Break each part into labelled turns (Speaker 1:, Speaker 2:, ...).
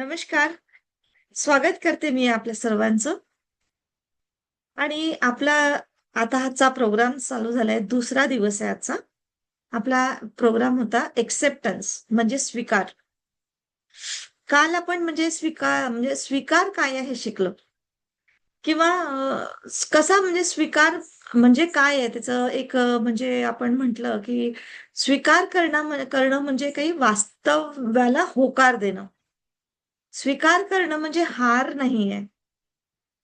Speaker 1: नमस्कार. स्वागत करते मी आपल्या सर्वांचं. आणि आपला आता आजचा प्रोग्राम चालू झालाय. दुसरा दिवस आहे आजचा. आपला प्रोग्राम होता एक्सेप्टन्स म्हणजे स्वीकार. काल आपण म्हणजे स्वीकार म्हणजे स्वीकार काय आहे हे शिकलो. किंवा कसा म्हणजे स्वीकार म्हणजे काय आहे त्याचं एक म्हणजे आपण म्हटलं की स्वीकार करणं करणं म्हणजे काही वास्तव्याला होकार देणं. स्वीकार करणं म्हणजे हार नाहीये.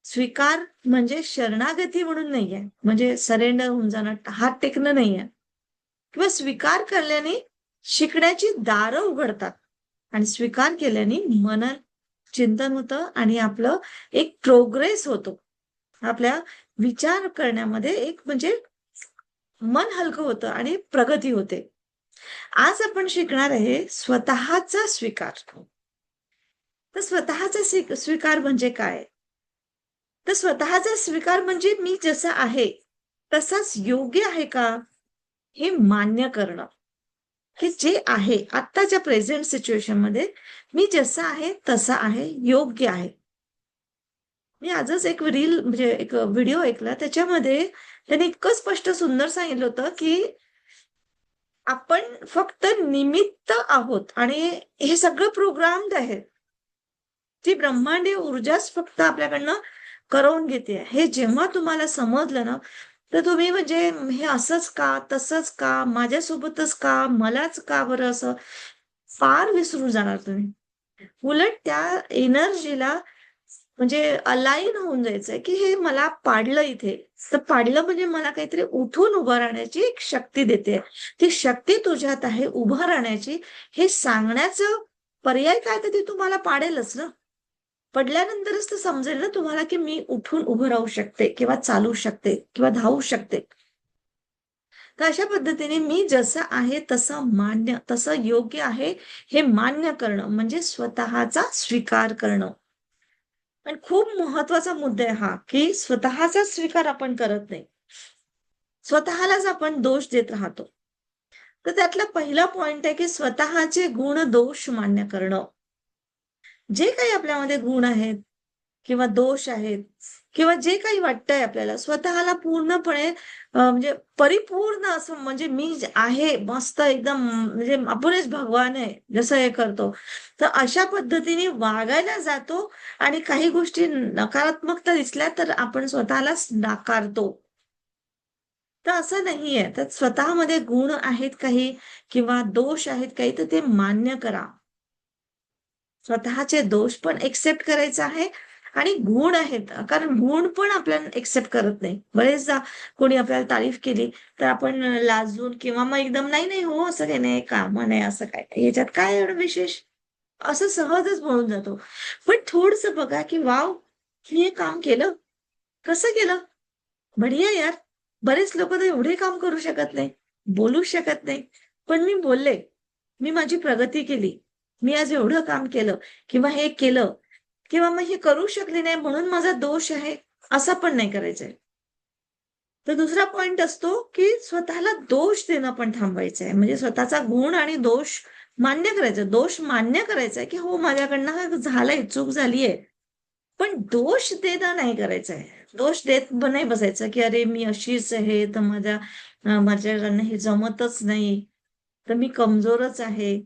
Speaker 1: स्वीकार म्हणजे शरणागती म्हणून नाहीये. म्हणजे सरेंडर होऊन जाणं, हात टेकणं नाहीये. किंवा स्वीकार केल्याने शिकण्याची दारं उघडतात आणि स्वीकार केल्याने मन चिंतन होतं आणि आपलं एक प्रोग्रेस होतो. आपल्या विचार करण्यामध्ये एक म्हणजे मन हलकं होतं आणि प्रगती होते. आज आपण शिकणार आहे स्वतःचा स्वीकार. तर स्वतःचा स्वीकार म्हणजे काय? तर स्वतःचा स्वीकार म्हणजे मी जसं आहे, तसाच योग्य आहे का? हे मान्य करणं. हे जे आहे आत्ताच्या प्रेझेंट सिच्युएशनमध्ये मी जसं आहे, तसा आहे, योग्य आहे. मी आजच एक रील म्हणजे एक व्हिडिओ ऐकला त्याच्यामध्ये त्यांनी इतकं स्पष्ट सुंदर सांगितलं होतं, की आपण फक्त निमित्त आहोत आणि हे सगळं प्रोग्राम आहे. ती ब्रह्मांडीय ऊर्जाच फक्त आपल्याकडनं करवून घेते. हे जेव्हा तुम्हाला समजलं ना, तर तुम्ही म्हणजे हे असंच का? तसंच का? माझ्यासोबतच का? मलाच का बरं असं? फार विसरून जाणार तुम्ही. उलट त्या एनर्जीला म्हणजे अलाईन होऊन जायचंय, की हे मला पाडलं इथे. तर पाडलं म्हणजे मला काहीतरी उठून उभं राहण्याची एक शक्ती देते. ती शक्ती तुझ्यात आहे उभं राहण्याची, हे सांगण्याचं पर्याय काय तर ती तुम्हाला पाडेलच ना. पडल्यानंतरच तर समजेल ना तुम्हाला, की मी उठून उभं राहू शकते किंवा चालू शकते किंवा धावू शकते. तर अशा पद्धतीने मी जसं आहे तसं मान्य, तसं योग्य आहे हे मान्य करणं म्हणजे स्वतःचा स्वीकार करणं. आणि खूप महत्त्वाचा मुद्दा आहे हा, की स्वतःचा स्वीकार आपण करत नाही. स्वतःलाच आपण दोष देत राहतो. तर त्यातला पहिला पॉइंट आहे, की स्वतःचे गुण दोष मान्य करणं. जे काही आपल्यामध्ये गुण आहेत किंवा दोष आहेत किंवा जे काही वाटतंय आपल्याला स्वतःला पूर्णपणे म्हणजे परिपूर्ण असं म्हणजे मी आहे मस्त एकदम म्हणजे आपणच भगवान आहे जसं हे करतो. तर अशा पद्धतीने वागायला जातो आणि काही गोष्टी नकारात्मकता दिसल्या तर आपण स्वतःलाच नाकारतो. तर असं नाहीये. तर स्वतःमध्ये गुण आहेत काही किंवा दोष आहेत काही तर ते मान्य करा. स्वतःचे दोष पण एक्सेप्ट करायचा आहे आणि गुण आहेत. कारण गुण पण आपल्याला एक्सेप्ट करत नाही. बरेचदा कोणी आपल्याला तारीफ केली, तर आपण लाजून किंवा मग एकदम "नाही, नाही, हो, असं काही नाही, काम नाही, असं काय, याच्यात काय एवढं विशेष?" असं सहजच बोलून जातो. पण थोडस बघा, की वाव मी हे काम केलं. कसं केलं? बढिया यार." बरेच लोक तर एवढे काम करू शकत नाही, बोलू शकत नाही. पण मी बोलले. मी माझी प्रगती केली. मी आज एवढं काम केलं किंवा हे केलं किंवा मग हे करू शकले नाही म्हणून माझा दोष आहे, असं पण नाही करायचंय. तर दुसरा पॉइंट असतो, की स्वतःला दोष देणं पण थांबवायचं आहे. म्हणजे स्वतःचा गुण आणि दोष मान्य करायचा. दोष मान्य करायचा आहे, की हो माझ्याकडनं हा झालंय, चूक झालीये. पण दोष देता नाही करायचा आहे. दोष देत नाही बसायचं, की "अरे मी अशीच आहे, तर माझ्या माझ्याकडनं हे जमतच नाही, तर मी कमजोरच आहे,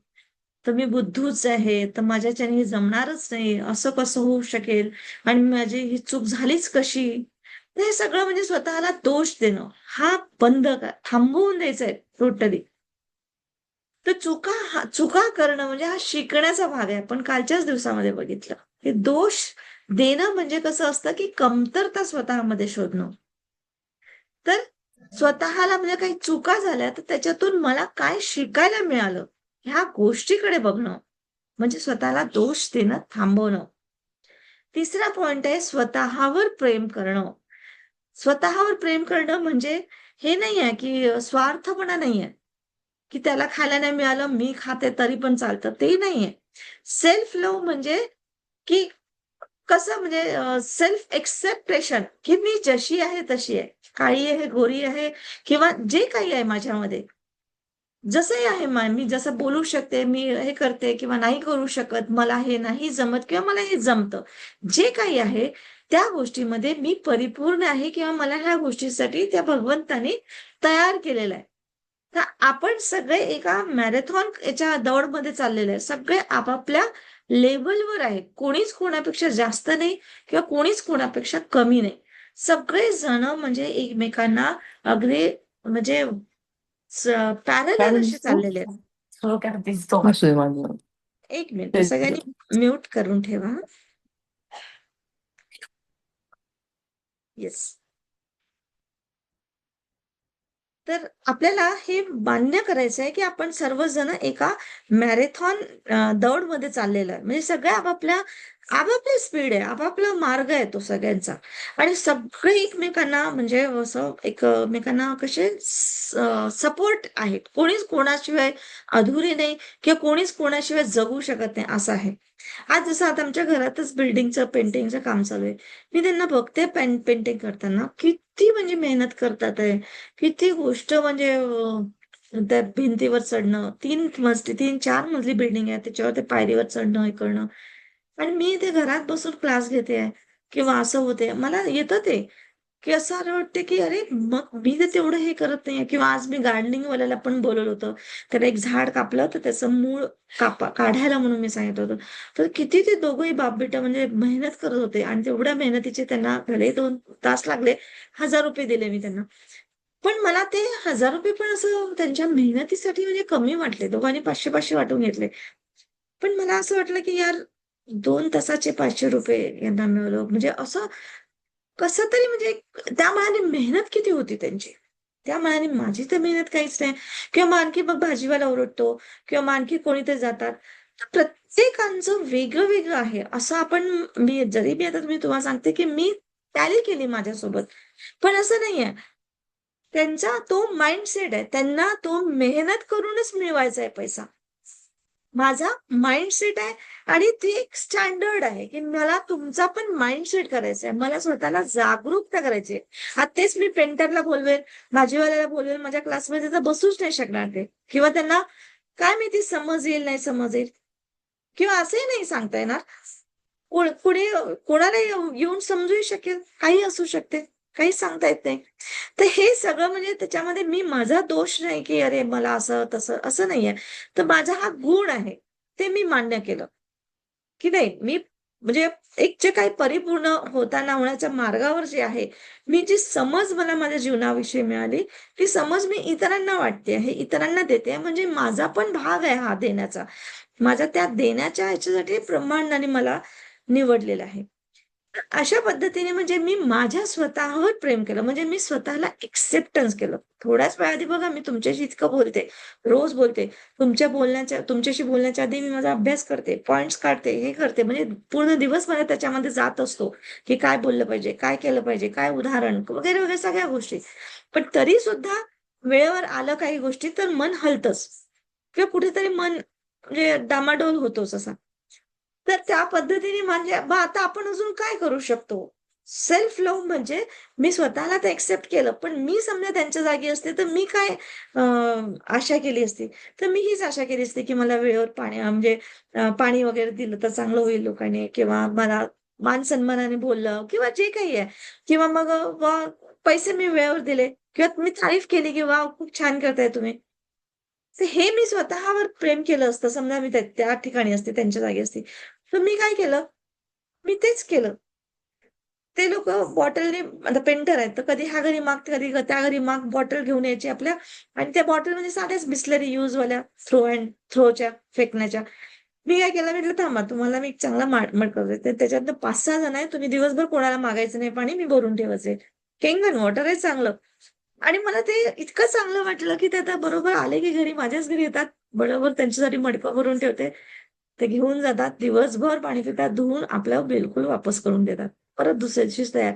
Speaker 1: तर मी बुद्धूच आहे, तर माझ्याच्याने हे जमणारच नाही, असं कसं होऊ शकेल आणि माझी ही चूक झालीच कशी?" तर हे सगळं म्हणजे स्वतःला दोष देणं, हा बंद थांबवून थांबवून आहे टोटली. तर चुका हा चुका करणं म्हणजे हा शिकण्याचा भाग आहे. आपण कालच्याच दिवसामध्ये बघितलं. हे दोष देणं म्हणजे कसं असतं, की कमतरता स्वतःमध्ये शोधणं. तर स्वतःला म्हणजे काही चुका झाल्या, तर त्याच्यातून मला काय शिकायला मिळालं, ह्या गोष्टीकडे बघणं, म्हणजे स्वतःला दोष देणं थांबवणं. तिसरा पॉइंट आहे स्वतःवर प्रेम करणं. स्वतःवर प्रेम करणं म्हणजे हे नाही आहे की स्वार्थपणा नाहीये, की त्याला खायला नाही मिळालं, मी खाते तरी पण चालतं, ते नाहीये. सेल्फ लव म्हणजे की कसं म्हणजे सेल्फ एक्सेप्टेशन की मी जशी आहे तशी आहे. काळी आहे, गोरी आहे किंवा जे काही आहे माझ्यामध्ये. जसंही आहे मी जसं बोलू शकते मी हे करते किंवा नाही करू शकत मला हे नाही जमत किंवा मला हे जमतं. जे काही आहे त्या गोष्टीमध्ये मी परिपूर्ण आहे किंवा मला ह्या गोष्टीसाठी त्या भगवंताने तयार केलेलं आहे. तर आपण सगळे एका मॅरेथॉन याच्या दौडमध्ये चाललेले आहे. सगळे आपापल्या लेवलवर आहे कोणीच कोणापेक्षा जास्त नाही किंवा कोणीच कोणापेक्षा कमी नाही. सगळे जण म्हणजे एकमेकांना अगदी म्हणजे पॅरल असे चाललेले आहेत. एक मिनिट सगळ्यांनी म्यूट करून ठेवा. येस तर आपल्याला हे मान्य करायचं आहे की आपण सर्वजण एका मॅरेथॉन दौडमध्ये चाललेलो आहे. म्हणजे सगळ्या आपापल्या आपापली स्पीड आहे आपापला मार्ग आहे तो सगळ्यांचा. आणि सगळे एकमेकांना म्हणजे असं एकमेकांना कसे सपोर्ट आहेत. कोणीच कोणाशिवाय अधुरी नाही किंवा कोणीच कोणाशिवाय जगू शकत नाही असं आहे. आज जसं आता आमच्या घरातच बिल्डिंगचं पेंटिंगचं काम चालू आहे. मी त्यांना बघते पेन पेंटिंग करताना किती म्हणजे मेहनत करतात आहे. किती गोष्ट म्हणजे त्या भिंतीवर चढणं तीन मजली तीन चार मजली बिल्डिंग आहे. त्याच्यावर ते पायरीवर चढणं हे करणं. आणि मी ते घरात बसून क्लास घेते आहे किंवा असं होते मला येतं ते की असं अरे वाटते की अरे मग मी तर तेवढं हे करत नाही किंवा आज मी गार्डनिंग वाल्याला पण बोलवलं होतं. त्याला एक झाड कापलं तर त्याचं मूळ कापा काढायला म्हणून मी सांगितलं होतं. तर किती ते दोघंही बाप बेटा म्हणजे मेहनत करत होते. आणि तेवढ्या मेहनतीचे त्यांना भले दोन तास लागले हजार रुपये दिले मी त्यांना. पण मला ते हजार रुपये पण असं त्यांच्या मेहनतीसाठी म्हणजे कमी वाटले. दोघांनी पाचशे पाचशे वाटून घेतले. पण मला असं वाटलं की यार दोन तासाचे पाचशे रुपये यांना मिळवलं म्हणजे असं कसं तरी म्हणजे त्या मनाने मेहनत किती होती त्यांची? त्या मनाने माझी तर मेहनत काहीच नाही. किंवा मग आणखी मग भाजीवाला ओरडतो किंवा मग आणखी कोणीतरी जातात. प्रत्येकांचं वेगळं वेगळं आहे. असं आपण मी जरी मी आता तुम्ही तुम्हाला सांगते की मी टॅली केली माझ्यासोबत. पण असं नाहीये. त्यांचा तो माइंडसेट आहे. त्यांना तो मेहनत करूनच मिळवायचा आहे पैसा. माझा माइंडसेट आहे आणि ती एक स्टँडर्ड आहे की मला तुमचा पण माइंडसेट करायचा आहे. मला स्वतःला जागरूकता करायची आहे. तेच मी पेंटरला बोलवेल भाजीवाल्याला बोलवेल माझ्या क्लासमध्ये तर बसूच नाही शकणार ते. किंवा त्यांना काय माहिती समज येईल नाही समज येईल. किंवा असंही नाही सांगता येणार. कुणी कोणाला येऊन समजूही शकेल काही असू शकते. काही सांगता येत नाही. तर हे सगळं म्हणजे त्याच्यामध्ये मी माझा दोष नाही की अरे मला असं तसं असं नाहीये. तर माझा हा गुण आहे. ते मी मान्य केलं. की नाही मी म्हणजे एक जे काही परिपूर्ण होताना होण्याच्या मार्गावर जे आहे मी जी समज मला माझ्या जीवनाविषयी मिळाली ती समज मी इतरांना वाटते आहे इतरांना देते म्हणजे माझा पण भाग आहे हा देण्याचा. माझ्या त्या देण्याच्या ह्याच्यासाठी ब्रह्मांडाने मला निवडलेला आहे. अशा पद्धतीने म्हणजे मी माझ्या स्वतःवर प्रेम केलं. म्हणजे मी स्वतःला एक्सेप्टन्स केलं. थोड्याच वेळाआधी बघा मी तुमच्याशी इतकं बोलते रोज बोलते. तुमच्या बोलण्याच्या तुमच्याशी बोलण्याच्या आधी मी माझा अभ्यास करते पॉइंट्स काढते हे करते. म्हणजे पूर्ण दिवस मला त्याच्यामध्ये जात असतो की काय बोललं पाहिजे काय केलं पाहिजे काय उदाहरण वगैरे वगैरे सगळ्या गोष्टी. पण तरी सुद्धा वेळेवर आलं काही गोष्टी तर मन हलतच. किंवा कुठेतरी मन म्हणजे डामाडोल होतोच असा. तर त्या पद्धतीने म्हणजे आता आपण अजून काय करू शकतो? सेल्फ लव्ह म्हणजे मी स्वतःला तर एक्सेप्ट केलं पण मी समजा त्यांच्या जागी असते तर मी काय आशा केली असती? तर मी हीच आशा केली असती की मला वेळेवर पाणी म्हणजे पाणी वगैरे दिलं तर चांगलं होईल लोकांनी किंवा मला मान सन्मानाने बोललं किंवा जे काही आहे. किंवा मग पैसे मी वेळेवर दिले किंवा मी तारीफ केली की वा खूप छान करताय तुम्ही. हे मी स्वतःवर प्रेम केलं असतं. समजा मी त्या ठिकाणी असते त्यांच्या जागी असते. तर मी काय केलं? मी तेच केलं. ते लोक बॉटलने आता पेंटर आहेत तर कधी ह्या घरी माग कधी त्या घरी माग बॉटल घेऊन यायची आपल्या. आणि त्या बॉटलमध्ये म्हणजे साध्याच बिस्लरी वाल्या थ्रो अँड थ्रोच्या फेकण्याच्या. मी काय केलं? म्हटलं थांबा तुम्हाला मी चांगला माटमट करते त्याच्यात पाच सहा जण आहे तुम्ही दिवसभर कोणाला मागायचं नाही पाणी मी भरून ठेवायचे. केंगन वॉटर आहे चांगलं. आणि मला ते इतकं चांगलं वाटलं की ते आता बरोबर आले की घरी माझ्याच घरी येतात. बरोबर त्यांच्यासाठी मडकं भरून ठेवते. ते घेऊन जातात. दिवसभर पाणी पितात धुवून आपल्याला बिलकुल वापस करून देतात. परत दुसऱ्या दिवशीच तयार.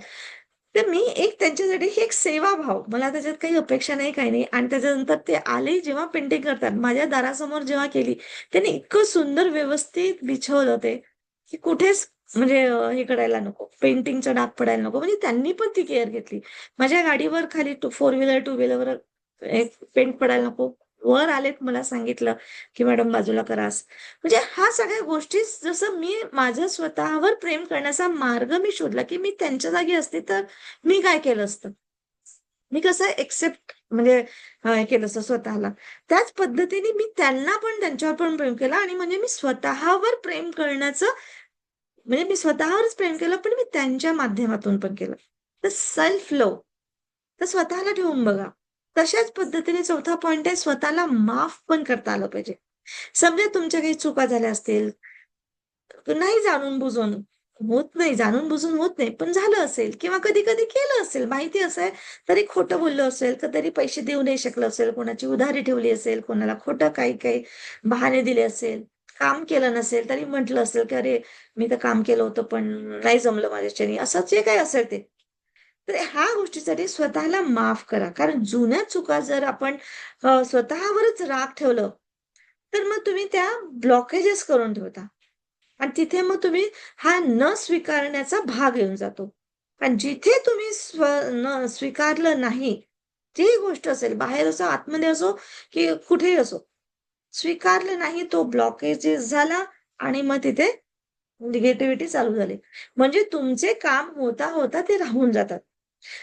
Speaker 1: तर मी एक त्यांच्यासाठी ही एक सेवा भाव. मला त्याच्यात काही अपेक्षा नाही काही नाही. आणि त्याच्यानंतर ते आले जेव्हा पेंटिंग करतात. माझ्या दारासमोर जेव्हा केली त्यांनी इतकं सुंदर व्यवस्थित बिछवलं ते की कुठेच म्हणजे हे करायला नको. पेंटिंगचा डाग पडायला नको. म्हणजे त्यांनी पण ती केअर घेतली. माझ्या गाडीवर खाली टू फोर व्हीलर टू व्हीलरवर एक पेंट पडायला नको. वर आलेत मला सांगितलं की मॅडम बाजूला करास म्हणजे हा सगळ्या गोष्टी जसं मी माझं स्वतःवर प्रेम करण्याचा मार्ग मी शोधला की मी त्यांच्या जागी असते तर मी काय केलं असतं? मी कसं एक्सेप्ट म्हणजे केलं असतं स्वतःला? त्याच पद्धतीने मी त्यांना पण त्यांच्यावर पण प्रेम केलं आणि म्हणजे मी स्वतःवर प्रेम करण्याचं म्हणजे मी स्वतःवरच प्रेम केलं पण मी त्यांच्या माध्यमातून पण केलं. तर सेल्फ लव तर स्वतःला ठेवून बघा. तशाच पद्धतीने चौथा पॉइंट आहे स्वतःला माफ पण करता आलं पाहिजे. समजा तुमच्या काही चुका झाल्या असतील नाही जाणून बुजून होत नाही जाणून बुजून होत नाही पण झालं असेल किंवा कधी कधी केलं असेल माहिती असेल तरी खोटं बोललं असेल तरी पैसे देऊ नाही शकलं असेल कोणाची उधारी ठेवली असेल कोणाला खोटं काही काही बहाणे दिले असेल काम केलं नसेल तरी म्हटलं असेल की अरे मी तर काम केलं होतं पण नाही जमलं माझ्याच्यानी. असं जे काही असेल ते. तर ह्या गोष्टीसाठी स्वतःला माफ करा. कारण जुन्या चुका जर आपण स्वतःवरच राग ठेवलं तर मग तुम्ही त्या ब्लॉकेजेस करून ठेवता. आणि तिथे मग तुम्ही हा न स्वीकारण्याचा भाग येऊन जातो. आणि जिथे तुम्ही स्व न स्वीकारलं नाही जी गोष्ट असेल बाहेर असो आतमध्ये असो की कुठेही असो स्वीकारले नाही तो ब्लॉकेजेस झाला आणि मग तिथे निगेटिव्हिटी चालू झाली. म्हणजे तुमचे काम होता होता ते राहून जातात.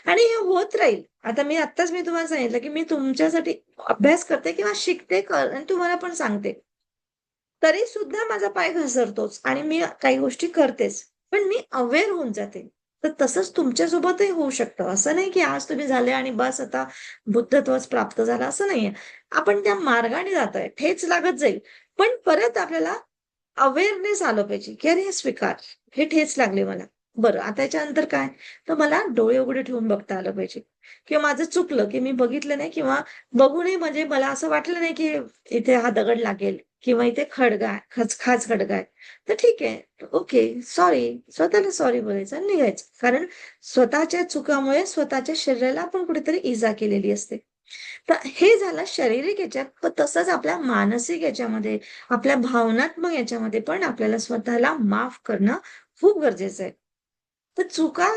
Speaker 1: आणि हे होत राहील. आता मी आत्ताच मी तुम्हाला सांगितलं की मी तुमच्यासाठी अभ्यास करते किंवा शिकते कर आणि तुम्हाला पण सांगते. तरी सुद्धा माझा पाय घसरतोच आणि मी काही गोष्टी करतेच पण मी अवेअर होऊन जाते. तर तसंच तुमच्यासोबतही होऊ शकतं. असं नाही की आज तुम्ही झाले आणि बस आता बुद्धत्वच प्राप्त झाला असं नाहीये. आपण त्या मार्गाने जात आहे ठेच लागत जाईल. पण परत आपल्याला अवेअरनेस आलं पाहिजे की अरे स्वीकार. हे ठेच लागले मला. बरं आता याच्यानंतर काय? तर मला डोळे उघडे ठेवून बघता आलं पाहिजे. किंवा माझं चुकलं की मी बघितलं नाही किंवा बघूनही म्हणजे मला असं वाटलं नाही की इथे हा दगड लागेल किंवा इथे खडगा आहे खच खाच खडगा आहे. तर ठीक आहे. ओके सॉरी स्वतःला सॉरी बोलायचं निघायचं. कारण स्वतःच्या चुकामुळे स्वतःच्या शरीराला आपण कुठेतरी इजा केलेली असते. तर हे झालं शारीरिक याच्यात पण तसंच आपल्या मानसिक याच्यामध्ये आपल्या भावनात्मक याच्यामध्ये पण आपल्याला स्वतःला माफ करणं खूप गरजेचं आहे. तर चुका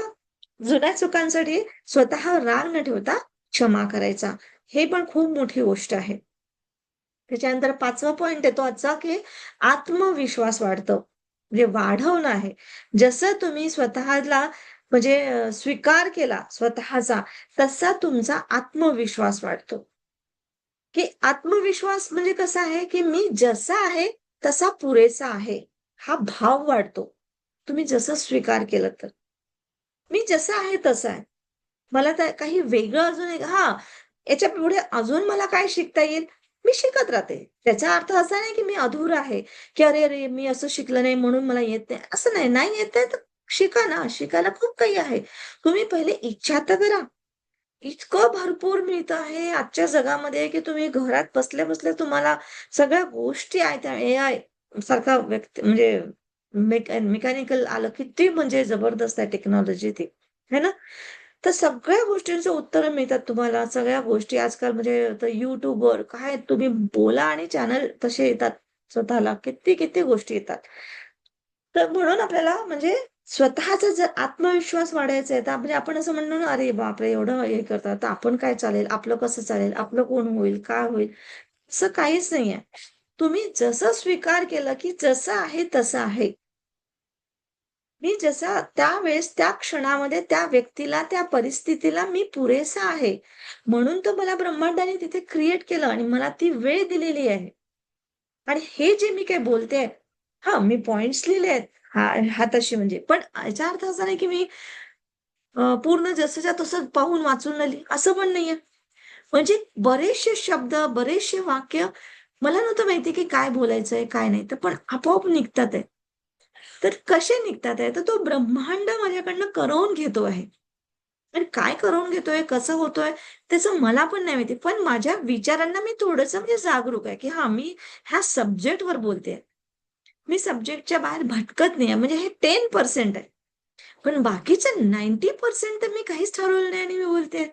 Speaker 1: जुन्या चुकांसाठी स्वतः राग न ठेवता क्षमा करायचा. हे पण खूप मोठी गोष्ट आहे. त्याच्यानंतर पाचवा पॉइंट येतो आजचा की आत्मविश्वास वाढतो. म्हणजे वाढवणं आहे. जसं तुम्ही स्वतःला म्हणजे स्वीकार केला स्वतःचा तसा तुमचा आत्मविश्वास वाढतो. की आत्मविश्वास म्हणजे कसा आहे की मी जसा आहे तसा पुरेसा आहे. हा भाव वाढतो. तुम्ही जसं स्वीकार केलं तर. मी जसं आहे तसं आहे. मला तर काही वेगळं अजून एक हा याच्यापुढे अजून मला काय शिकता येईल? मी शिकत राहते. त्याचा अर्थ असा नाही की मी अधूर आहे की अरे अरे मी असं शिकलं नाही म्हणून मला येत नाही. असं नाही नाही येत आहे तर शिका ना. शिकायला खूप काही आहे. तुम्ही पहिले इच्छा तर करा इतकं भरपूर मिळत आहे आजच्या जगामध्ये की तुम्ही घरात बसल्या बसल्या तुम्हाला सगळ्या गोष्टी आहेत. ए आय सारखा व्यक्ती म्हणजे मेकॅनिकल आलं किती म्हणजे जबरदस्त आहे टेक्नॉलॉजी ती. है ना? तर सगळ्या गोष्टींचं उत्तर मिळतात तुम्हाला. सगळ्या गोष्टी आजकाल म्हणजे युट्यूबवर काय तुम्ही? बोला आणि चॅनल तसे येतात. स्वतःला किती किती गोष्टी येतात. तर म्हणून आपल्याला म्हणजे स्वतःचा जर आत्मविश्वास वाढायचा आहे तर म्हणजे आपण असं म्हणणं ना अरे बापरे एवढं हे करतात तर आपण काय चालेल? आपलं कसं चालेल? आपलं कोण होईल? काय होईल? असं काहीच नाहीये. तुम्ही जसं स्वीकार केलं की जसं आहे तसं आहे. मी जसा त्यावेळेस त्या क्षणामध्ये त्या व्यक्तीला त्या परिस्थितीला मी पुरेसा आहे. म्हणून तो मला ब्रह्मांडाने तिथे क्रिएट केलं आणि मला ती वेळ दिलेली आहे. आणि हे जे मी काय बोलते हा मी पॉइंट्स लिहिले आहेत. हा हाताशी म्हणजे. पण याचा अर्थ असा नाही की मी पूर्ण जसंच्या तसं पाहून वाचून आली असं पण नाहीये. म्हणजे बरेचसे शब्द बरेचसे वाक्य मला नव्हतं माहिती की काय बोलायचंय काय नाही. तर पण आपोआप निघतात आहे तर कसे निघतात आहे? तर तो ब्रह्मांड माझ्याकडनं करवून घेतो आहे. आणि काय करून घेतोय? कसं होतोय? त्याचं मला पण नाही माहिती. पण माझ्या विचारांना मी थोडस म्हणजे जागरूक आहे की हा मी ह्या सब्जेक्टवर बोलते मी सब्जेक्टच्या बाहेर भटकत नाही म्हणजे हे टेन पर्सेंट आहे. पण बाकीचं नाईन्टी पर्सेंट तर मी काहीच ठरवलं नाही आणि मी बोलते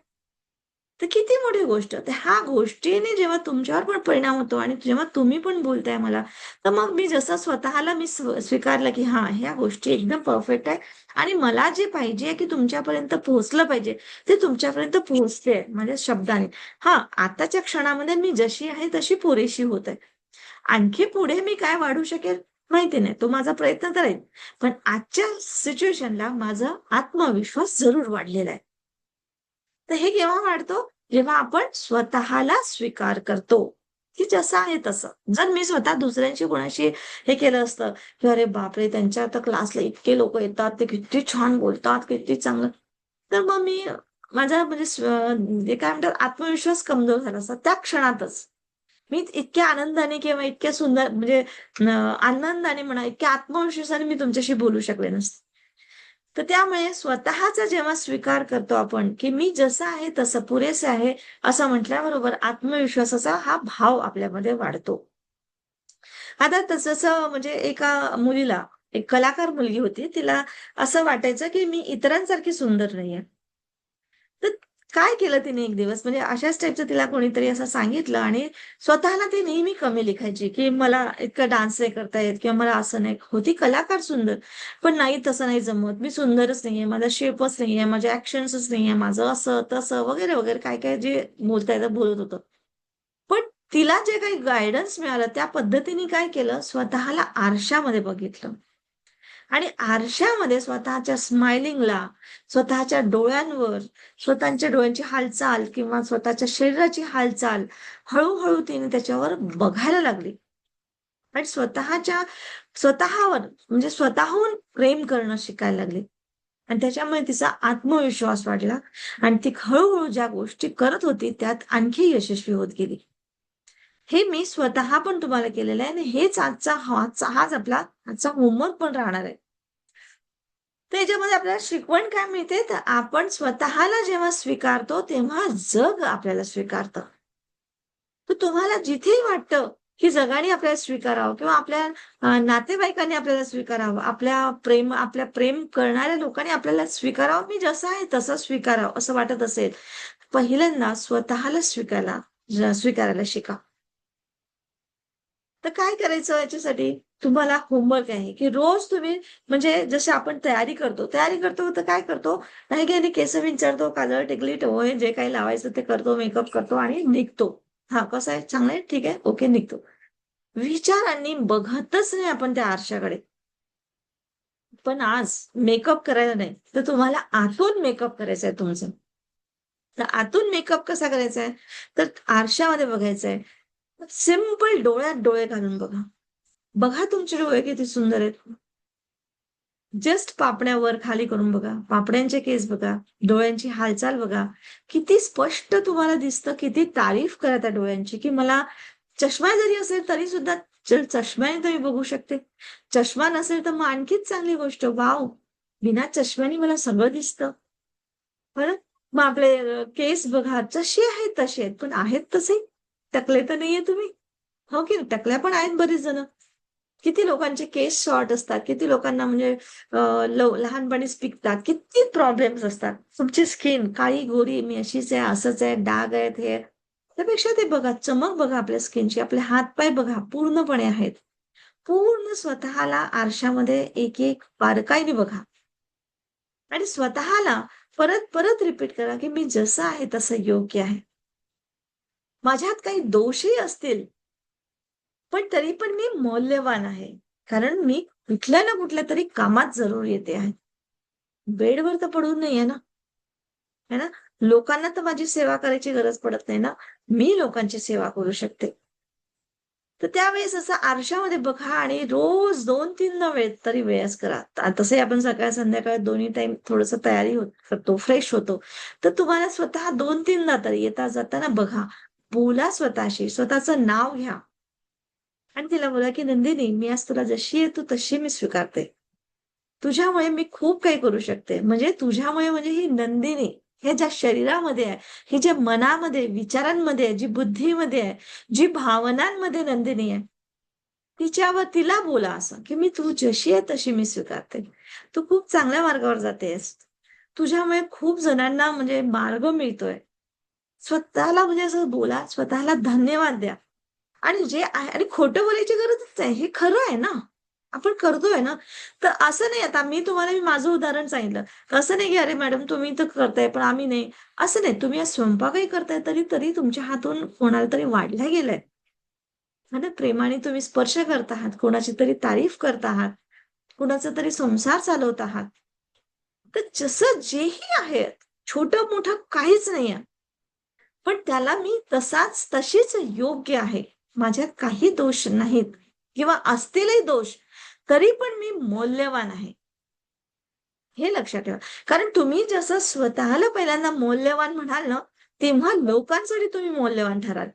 Speaker 1: तर किती मोठी गोष्ट. तर ह्या गोष्टीने जेव्हा तुमच्यावर पण परिणाम होतो आणि जेव्हा तुम्ही पण बोलताय मला तर मग मी जसं स्वतःला मी स्वीकारलं की हा ह्या गोष्टी एकदम परफेक्ट आहे आणि मला जे पाहिजे की तुमच्यापर्यंत पोहोचलं पाहिजे ते तुमच्यापर्यंत पोहोचते माझ्या शब्दाने. हा आताच्या क्षणामध्ये मी जशी आहे तशी पुरेशी होत आहे. आणखी पुढे मी काय वाढू शकेल? माहिती नाही. तो माझा प्रयत्न तर आहे. पण आजच्या सिच्युएशनला माझा आत्मविश्वास जरूर वाढलेला आहे. तर हे केव्हा वाढतो? जेव्हा आपण स्वतःला स्वीकार करतो. की जसं आहे तसं. जर मी स्वतः दुसऱ्यांशी कोणाशी हे केलं असतं की अरे बापरे त्यांच्या आता क्लासला इतके लोक येतात ते किती छान बोलतात किती चांगलं. तर मग मी माझा म्हणजे जे काय म्हणतात आत्मविश्वास कमजोर झाला असता त्या क्षणातच. मी इतक्या आनंदाने किंवा इतक्या सुंदर म्हणजे आनंदाने म्हणा इतक्या आत्मविश्वासाने मी तुमच्याशी बोलू शकले नसते. तर त्यामुळे स्वतःचा जेव्हा स्वीकार करतो आपण की मी जसं आहे तसं पुरेसे आहे असं म्हटल्याबरोबर आत्मविश्वासाचा हा भाव आपल्यामध्ये वाढतो. आता तसं म्हणजे एका मुलीला एक कलाकार मुलगी होती तिला असं वाटायचं की मी इतरांसारखी सुंदर नाहीये. काय केलं तिने एक दिवस? म्हणजे अशाच टाईपचं तिला कोणीतरी असं सांगितलं आणि स्वतःला ती नेहमी कमी लिखायची की मला इतकं डान्स नाही करता येत किंवा मला असं नाही. होती कलाकार सुंदर पण नाही तसं नाही जमत. मी सुंदरच नाहीये माझा शेपच नाहीये माझे ऍक्शन्सच नाहीये माझं असं तसं वगैरे वगैरे काय काय जे बोलता येतं बोलत होतं. पण तिला जे काही गायडन्स मिळालं त्या पद्धतीने काय केलं? स्वतःला आरशामध्ये बघितलं. आणि आरशामध्ये स्वतःच्या स्माइलिंगला स्वतःच्या डोळ्यांवर स्वतःच्या डोळ्यांची हालचाल किंवा स्वतःच्या शरीराची हालचाल हळूहळू तिने त्याच्यावर बघायला लागली. आणि स्वतःच्या स्वतःवर म्हणजे स्वतःहून प्रेम करणं शिकायला लागली. आणि त्याच्यामुळे तिचा आत्मविश्वास वाढला आणि ती हळूहळू ज्या गोष्टी करत होती त्यात आणखी यशस्वी होत गेली. हे मी स्वतः पण तुम्हाला केलेलं आहे. आणि हेच आजचा हा हाच आपला आजचा होमवर्क पण राहणार आहे. तर याच्यामध्ये आपल्याला शिकवण काय मिळते? तर आपण स्वतःला जेव्हा स्वीकारतो तेव्हा जग आपल्याला स्वीकारतं. तर तुम्हाला जिथेही वाटतं की जगाने आपल्याला स्वीकारावं किंवा आपल्या नातेवाईकांनी आपल्याला स्वीकारावं आपल्या प्रेम आपल्या प्रेम करणाऱ्या लोकांनी आपल्याला स्वीकारावं मी जसं आहे तसं स्वीकारावं असं वाटत असेल. पहिल्यांदा स्वतःला स्वीकारायला स्वीकारायला शिका. तर काय करायचं याच्यासाठी? तुम्हाला होमवर्क आहे की रोज तुम्ही म्हणजे जसे आपण तयारी करतो तयारी करतो तर काय करतो? नाही की आणि केस विचारतो काजळ टेकली टोळे जे काही लावायचं ते करतो मेकअप करतो आणि निघतो. हा कसं आहे? चांगलं आहे? ठीक आहे? ओके निघतो. विचारांनी बघतच नाही आपण त्या आरशाकडे. पण आज मेकअप करायला नाही तर तुम्हाला आतून मेकअप करायचा आहे तुमचं. तर आतून मेकअप कसा करायचा आहे? तर आरशामध्ये बघायचं आहे. सिंपल डोळ्यात डोळे घालून बघा. बघा तुमचे डोळे किती सुंदर आहेत. जस्ट पापण्यावर खाली करून बघा. पापड्यांचे केस बघा. डोळ्यांची हालचाल बघा. किती स्पष्ट तुम्हाला दिसतं. किती तारीफ करा त्या डोळ्यांची. की मला चष्मा जरी असेल तरी सुद्धा जर चष्म्याने तुम्ही बघू शकते. चष्मा नसेल तर मग आणखीच चांगली गोष्ट. वाव! बिना चष्म्याने मला सगळं दिसतं. बरं? मग आपले केस बघा. जसे आहेत तसे आहेत. पण आहेत तसे? टकले तर नाहीये तुम्ही. हो की टकल्या पण आहेत बरीच जण. किती लोकांचे केस शॉर्ट असतात किती लोकांना म्हणजे लव- लहानपणीच पिकतात किती प्रॉब्लेम्स असतात. तुमची स्किन काळी गोरी मी अशीच आहे असंच आहे डाग आहेत हे त्यापेक्षा ते बघा चमक बघा आपल्या स्किनची आपले हातपाय बघा पूर्णपणे आहेत. पूर्ण स्वतःला आरशामध्ये एक एक बारकाईने बघा. आणि स्वतःला परत परत रिपीट करा की मी जसं आहे तसं योग्य आहे. माझ्यात काही दोषही असतील. पण तरी पण मी मौल्यवान आहे. कारण मी कुठल्या ना कुठल्या तरी कामात जरूर येते आहे. बेडवर तर पडून नाहीये ना. है ना? लोकांना तर माझी सेवा करायची गरज पडत नाही ना. मी लोकांची सेवा करू शकते. तर त्यावेळेस असं आरशामध्ये बघा आणि रोज दोन तीन वेळ तरी वेळच करा. तसे आपण सकाळ संध्याकाळ दोन्ही टाइम थोडस तयारी होत करतो फ्रेश होतो. तर तुम्हाला स्वतः दोन तीनदा तरी येता जाताना बघा. बोला स्वतःशी स्वतःचं नाव घ्या. आणि तिला बोला की नंदिनी मी आज तुला जशी आहे तू तशी मी स्वीकारते. तुझ्यामुळे मी खूप काही करू शकते. म्हणजे तुझ्यामुळे म्हणजे ही नंदिनी हे ज्या शरीरामध्ये आहे ही ज्या मनामध्ये विचारांमध्ये आहे जी बुद्धीमध्ये आहे जी भावनांमध्ये नंदिनी आहे तिच्यावर तिला बोला असं की मी तू जशी आहे तशी मी स्वीकारते. तू खूप चांगल्या मार्गावर जातेस. तुझ्यामुळे खूप जणांना म्हणजे मार्ग मिळतोय. स्वतःला म्हणजे असं बोला स्वतःला धन्यवाद द्या. आणि जे आहे आणि खोटं बोलायची गरजच नाही हे खरं आहे ना? आपण करतोय ना? तर असं नाही आता मी तुम्हाला मी माझं उदाहरण सांगितलं. असं नाही की अरे मॅडम तुम्ही तर करताय पण आम्ही नाही. असं नाही तुम्ही आज स्वयंपाकही करताय तरी तरी तुमच्या हातून कोणाला तरी वाढल्या गेलाय. आणि प्रेमाने तुम्ही स्पर्श करत आहात कोणाची तरी तारीफ करत आहात कुणाचा तरी संसार चालवत आहात. तर जसं जेही आहे छोटं मोठं काहीच नाही आहे पण त्याला मी तसाच तशीच योग्य आहे. माझ्यात काही दोष नाहीत. किंवा असतीलही दोष. तरी पण मी मौल्यवान आहे. हे लक्षात ठेवा. कारण तुम्ही जसं स्वतःला पहिल्यांदा मौल्यवान म्हणाल ना तेव्हा लोकांसाठी तुम्ही मौल्यवान ठराल.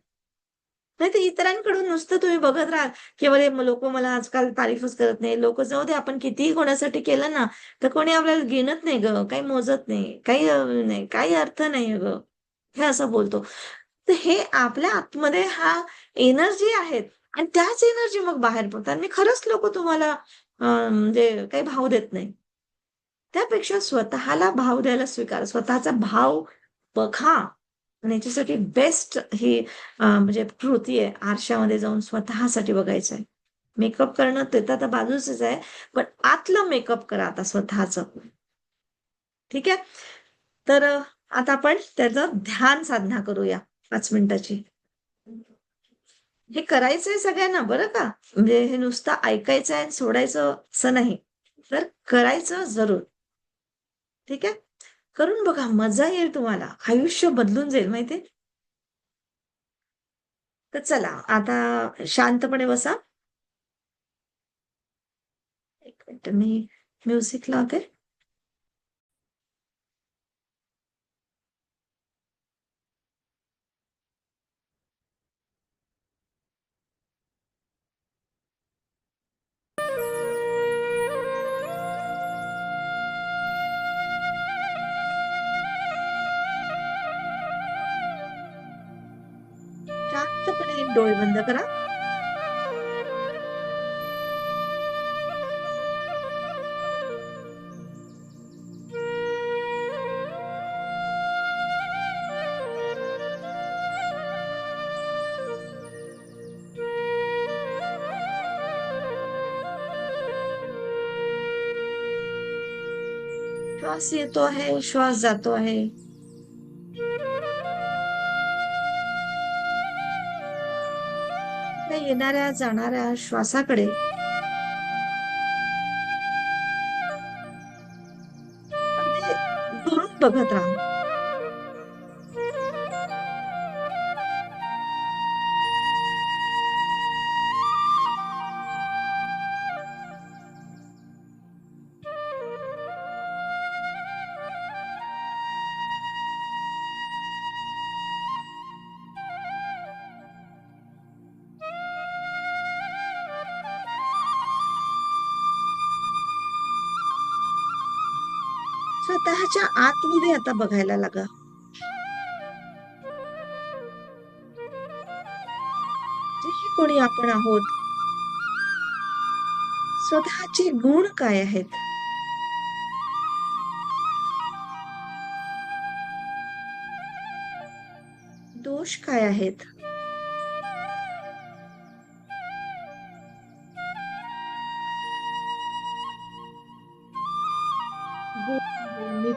Speaker 1: नाही तर इतरांकडून नुसतं तुम्ही बघत राहाल की अरे लोक मला आजकाल तारीफच करत नाही. लोक जाऊ दे आपण कितीही कोणासाठी केलं ना तर कोणी आपल्याला गिणत नाही ग. काही मोजत नाही. काही नाही. काही अर्थ नाही ग. हे असं बोलतो. तर हे आपल्या आतमध्ये हा एनर्जी आहेत आणि त्याच एनर्जी मग बाहेर पडतात मी खरंच लोक तुम्हाला म्हणजे काही भाव देत नाही. त्यापेक्षा स्वतःला भाव द्यायला स्वीकार. स्वतःचा भाव बघा. आणि याच्यासाठी बेस्ट ही म्हणजे कृती आहे. आरशामध्ये जाऊन स्वतःसाठी बघायचं आहे. मेकअप करणं ते तर आता बाजूच आहे. पण आतलं मेकअप करा आता स्वतःच. ठीक आहे? तर आता आपण त्याचं ध्यान साधना करूया पाच मिनिटाची. हे करायचंय सगळ्यांना बरं का? म्हणजे हे नुसतं ऐकायचं आहे सोडायचं असं नाही. तर करायचं जरूर. ठीक आहे? करून बघा मजा येईल तुम्हाला. आयुष्य बदलून जाईल माहितीये? तर चला आता शांतपणे बसा. एक मिनिट मी म्युझिक लावते. बंद करा. श्वास येतो आहे श्वास जातो आहे. येणाऱ्या जाणाऱ्या श्वासाकडे. बघत राहा. आतमध्ये आता बघायला लागा. कोणी आपण आहोत स्वतःचे गुण काय आहेत? दोष काय आहेत?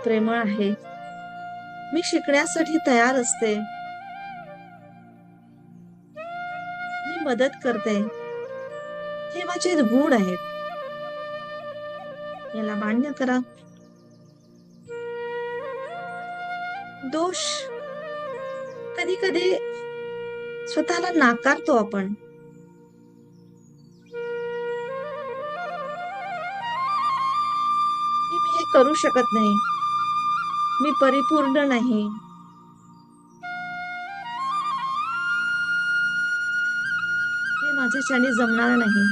Speaker 1: प्रेमळ आहे. मी शिकण्यासाठी तयार असते. मी मदत करते. हे माझे गुण आहेत. याला मान्य करा. दोष. कधी कधी स्वतःला नाकारतो आपण. मी हे करू शकत नाही. मी परिपूर्ण नाही. हे माझ्याच्याने जमणार नाही.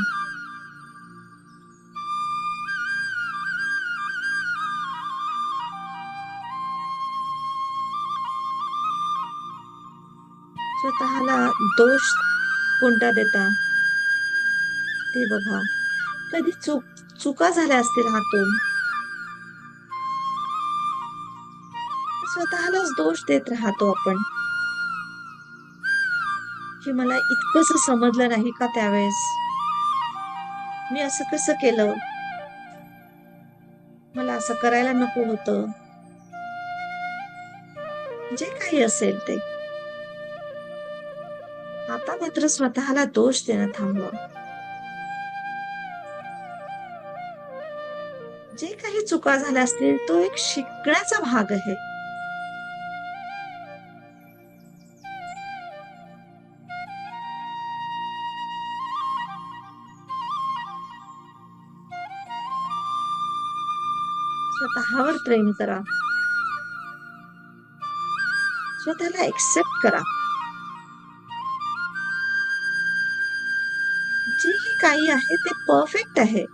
Speaker 1: स्वतःला दोष कोणता देता? ते बघा. कधी चूक चुका झाल्या असतील हातून. स्वतःलाच दोष देत राहतो आपण. की मला इतकंच समजलं नाही का त्यावेळेस? मी असं कसं केलं? मला असं करायला नको होतं. जे काही असेल ते. आता मात्र स्वतःला दोष देणं थांबलं. जे काही चुका झाल्या असतील तो एक शिकण्याचा भाग आहे. स्वतःवर प्रेम करा. स्वतःला एक्सेप्ट करा. जे काही आहे ते परफेक्ट आहे.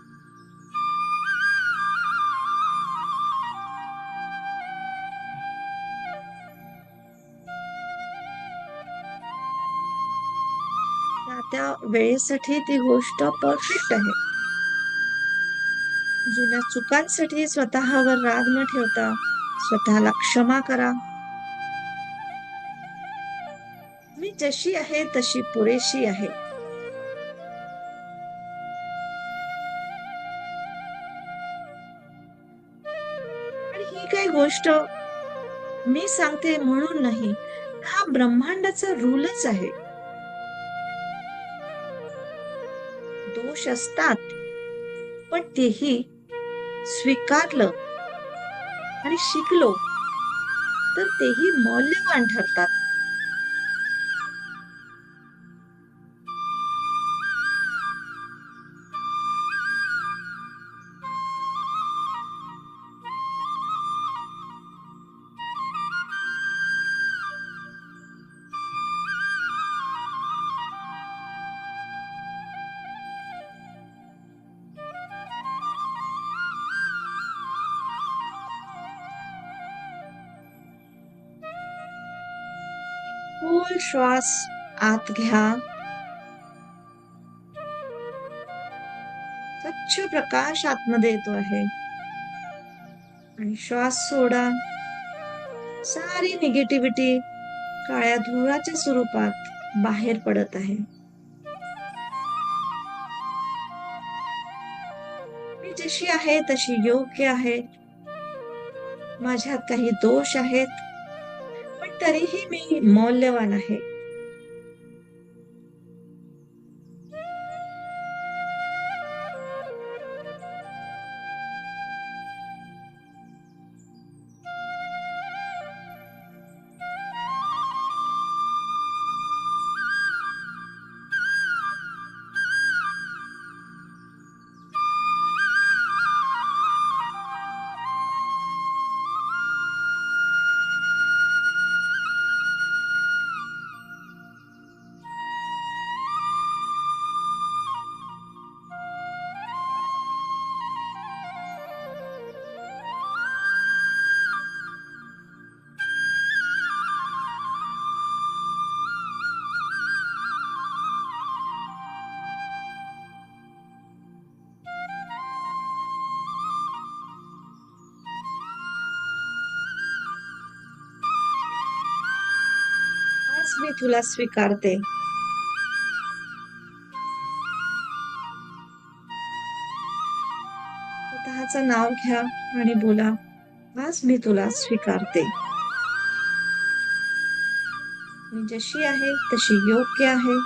Speaker 1: त्या त्या वेळेसाठी ती गोष्ट परफेक्ट आहे. जुन्या चुकांसाठी स्वतःवर राग न ठेवता स्वतःला क्षमा करा. मी जशी आहे तशी पुरेशी आहे. आणि ही काही गोष्ट मी सांगते म्हणून नाही हा ब्रह्मांडाचा रूलच आहे. दोष असतात पण तेही स्वीकारलं आणि शिकलो तर तेही मौल्यवान ठरतात. श्वास आत घ्या. स्वच्छ प्रकाश आतमध्ये येतो आहे. आणि श्वास सोडा. सारी निगेटिव्हिटी काळ्या धुराच्या स्वरूपात बाहेर पडत आहे. मी जशी आहे तशी योग्य आहे. माझ्यात काही दोष आहेत. तरीही मी मौल्यवान आहे. तुला स्वीकारते. स्वतःच नाव घ्या आणि बोला आज मी तुला स्वीकारते. मी जशी आहे तशी योग्य आहे.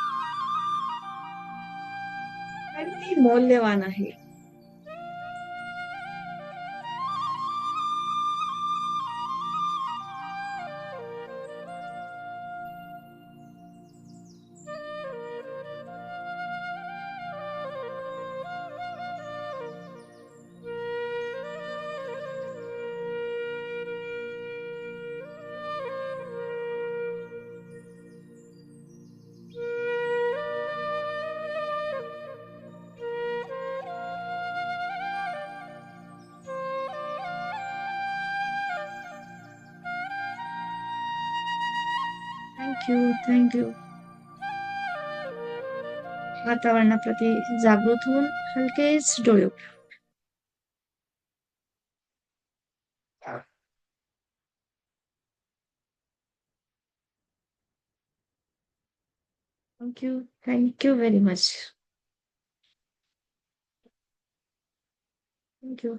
Speaker 1: आणि मी मौल्यवान आहे. थँक्यू थँक्यू वातावरणाप्रती जागृत होऊन हलकेच डोळे उघडा. Thank you thank you very much thank you